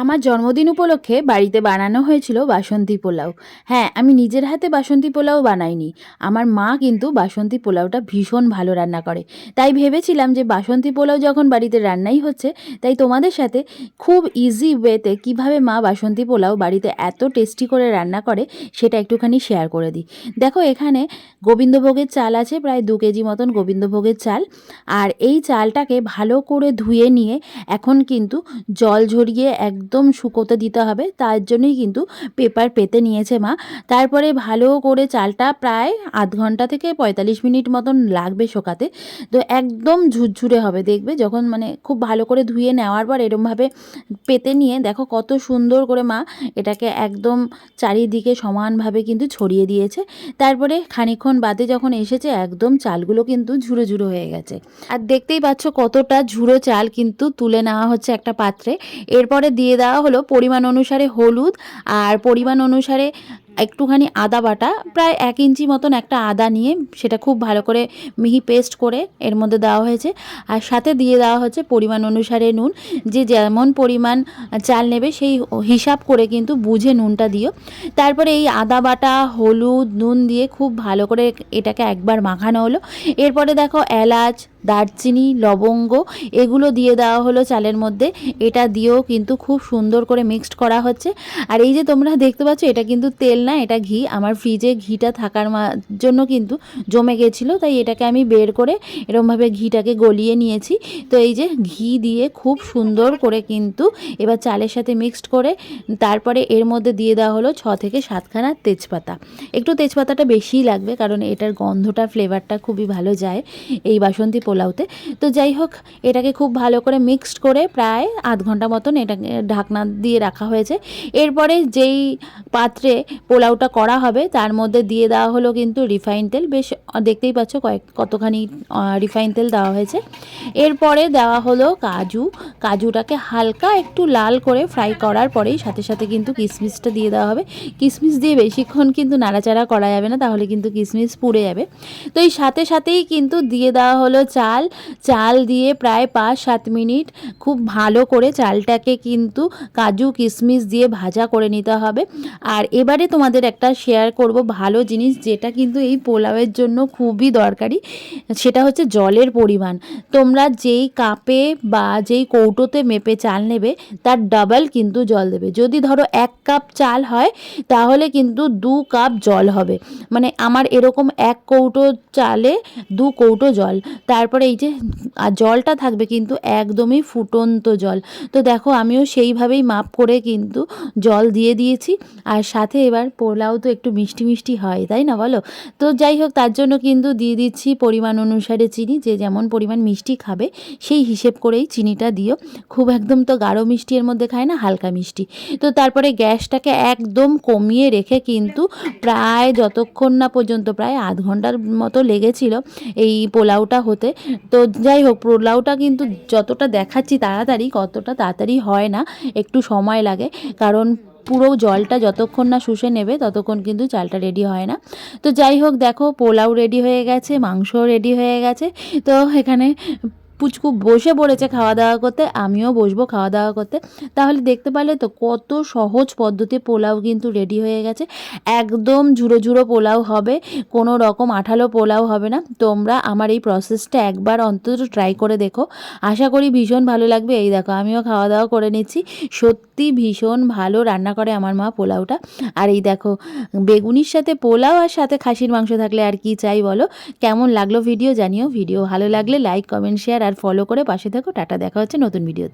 আমার জন্মদিন উপলক্ষে বাড়িতে বানানো হয়েছিল বাসন্তী পোলাও। হ্যাঁ আমি নিজের হাতে বাসন্তী পোলাও বানাইনি। আমার মা কিন্তু বাসন্তী পোলাওটা ভীষণ ভালো রান্না করে। তাই ভেবেছিলাম যে বাসন্তী পোলাও যখন বাড়িতে রান্নাই হচ্ছে, তাই তোমাদের সাথে খুব ইজি ওয়েতে কীভাবে মা বাসন্তী পোলাও বাড়িতে এত টেস্টি করে রান্না করে, সেটা একটুখানি শেয়ার করে দিই। দেখো, এখানে গোবিন্দভোগের চাল আছে, প্রায় দু কেজি মতন গোবিন্দভোগের চাল। আর এই চালটাকে ভালো করে ধুয়ে নিয়ে এখন কিন্তু জল ঝরিয়ে একদম শুকোতে দিতে হবে, তার জন্যই কিন্তু পেপার পেতে নিয়েছে মা। তারপরে ভালো করে চালটা প্রায় আধ ঘণ্টা থেকে পঁয়তাল্লিশ মিনিট মতন লাগবে শোকাতে। তো একদম ঝুরঝুরে হবে, দেখবে? যখন মানে খুব ভালো করে ধুয়ে নেওয়ার পর এরমভাবে পেতে নিয়ে দেখো কত সুন্দর করে মা এটাকে একদম চারিদিকে সমানভাবে কিন্তু ছড়িয়ে দিয়েছে। তারপরে খানিকক্ষণ বাদে যখন এসেছে, একদম চালগুলো কিন্তু ঝুরো ঝুরো হয়ে গেছে। আর দেখতেই পাচ্ছ কতটা ঝুরো চাল কিন্তু তুলে নেওয়া হচ্ছে একটা পাত্রে। এরপরে দিয়ে দেওয়া হলো পরিমাণ অনুসারে হলুদ আর পরিমাণ অনুসারে একটুখানি আদা বাটা। প্রায় এক ইঞ্চি মতন একটা আদা নিয়ে সেটা খুব ভালো করে মিহি পেস্ট করে এর মধ্যে দেওয়া হয়েছে। আর সাথে দিয়ে দেওয়া হচ্ছে পরিমাণ অনুসারে নুন। যে যেমন পরিমাণ চাল নেবে সেই হিসাব করে কিন্তু বুঝে নুনটা দিও। তারপরে এই আদা বাটা, হলুদ, নুন দিয়ে খুব ভালো করে এটাকে একবার মাখানো হলো। এরপরে দেখো এলাচ দারচিনি, লবঙ্গ, এগুলো দিয়ে দেওয়া হলো চালের মধ্যে। এটা দিয়েও কিন্তু খুব সুন্দর করে মিক্সড করা হচ্ছে। আর এই যে তোমরা দেখতে পাচ্ছ, এটা কিন্তু তেল না, এটা ঘি। আমার ফ্রিজে ঘিটা থাকার জন্য কিন্তু জমে গেছিল, তাই এটাকে আমি বের করে এরমভাবে ঘিটাকে গলিয়ে নিয়েছি। তো এই যে ঘি দিয়ে খুব সুন্দর করে কিন্তু এবার চালের সাথে মিক্সড করে, তারপরে এর মধ্যে দিয়ে দেওয়া হলো ছ থেকে সাতখানা তেজপাতা। একটু তেজপাতাটা বেশিই লাগবে, কারণ এটার গন্ধটা ফ্লেভারটা খুবই ভালো যায়। এই বাসন্তী পোলাওতে। তো যাই হোক, এটাকে খুব ভালো করে মিক্সড করে প্রায় আধ ঘণ্টা মতন এটাকে ঢাকনা দিয়ে রাখা হয়েছে। এরপরে যেই পাত্রে পোলাওটা করা হবে, তার মধ্যে দিয়ে দেওয়া হলো কিন্তু রিফাইন তেল। বেশ, দেখতেই পাচ্ছ কয়েক, কতখানি রিফাইন তেল দেওয়া হয়েছে। এরপরে দেওয়া হলো কাজু। কাজুটাকে হালকা একটু লাল করে ফ্রাই করার পরেই সাথে সাথে কিন্তু কিশমিশটা দিয়ে দেওয়া হবে। কিশমিশ দিয়ে বেশিক্ষণ কিন্তু নাড়াচাড়া করা যাবে না, তাহলে কিন্তু কিশমিশ পুড়ে যাবে। তো এই সাথে সাথেই কিন্তু দিয়ে দেওয়া হলো চাল চাল দিয়ে প্রায় পাঁচ সাত মিনিট খুব ভালো করে চালটাকে কিন্তু কাজু কিশমিশ দিয়ে ভাজা করে নিতে হবে। আর এবারে তোমাদের একটা শেয়ার করব ভালো জিনিস যেটা কিন্তু এই পোলাওয়ের জন্য খুবই দরকারি, সেটা হচ্ছে জলের পরিমাণ। তোমরা যেই কাপে বা যেই কৌটোতে মেপে চাল নেবে, তার ডাবল কিন্তু জল দেবে। যদি ধরো এক কাপ চাল হয়, তাহলে কিন্তু দু কাপ জল হবে। মানে আমার এরকম এক কৌটো চালে দু কৌটো জল তারপরে এই যে, আর জলটা থাকবে কিন্তু একদমই ফুটন্ত জল। তো দেখো, আমিও সেইভাবেই মাপ করে কিন্তু জল দিয়ে দিয়েছি। আর সাথে এবার পোলাও তো একটু মিষ্টি মিষ্টি হয়, তাই না বলো? তো যাই হোক, তার জন্য কিন্তু দিয়ে দিচ্ছি পরিমাণ অনুসারে চিনি। যে যেমন পরিমাণ মিষ্টি খাবে, সেই হিসেব করেই চিনিটা দিও। খুব একদম তো গাঢ় মিষ্টি এর মধ্যে খায় না, হালকা মিষ্টি। তো তারপরে গ্যাসটাকে একদম কমিয়ে রেখে কিন্তু প্রায় যতক্ষণ না পর্যন্ত, প্রায় আধ ঘণ্টার মতো লেগেছিল এই পোলাওটা হতে তো যাই হোক, পোলাওটা কিন্তু যতটা দেখাচ্ছি তাড়াতাড়ি, কতটা তাড়াতাড়ি হয় না, একটু সময় লাগে। কারণ পুরো জলটা যতক্ষণ না শুষে নেবে, ততক্ষণ কিন্তু চালটা রেডি হয় না। তো যাই হোক, দেখো পোলাও রেডি হয়ে গেছে মাংস রেডি হয়ে গেছে। তো এখানে পুচকু বসে পড়েছে খাওয়া দাওয়া করতে, আমিও বসবো খাওয়া দাওয়া করতে। তাহলে দেখতে পারলে তো কত সহজ পদ্ধতি পোলাও কিন্তু রেডি হয়ে গেছে। একদম ঝুড়ো ঝুড়ো পোলাও হবে, কোনো রকম আঠালো পোলাও হবে না। তোমরা আমার এই প্রসেসটা একবার অন্তত ট্রাই করে দেখো। আশা করি ভীষণ ভালো লাগবে। এই দেখো, আমিও খাওয়া দাওয়া করে নিচ্ছি। সত্যি ভীষণ ভালো রান্না করে আমার মা পোলাওটা। আর এই দেখো, বেগুনির সাথে পোলাও আর সাথে খাসির মাংস থাকলে আর কি চাই বলো? কেমন লাগল ভিডিও জানিও। ভিডিও ভালো লাগলে লাইক কমেন্ট শেয়ার আর ফলো করে পাশে থাকো টাটা দেখা হচ্ছে নতুন ভিডিওতে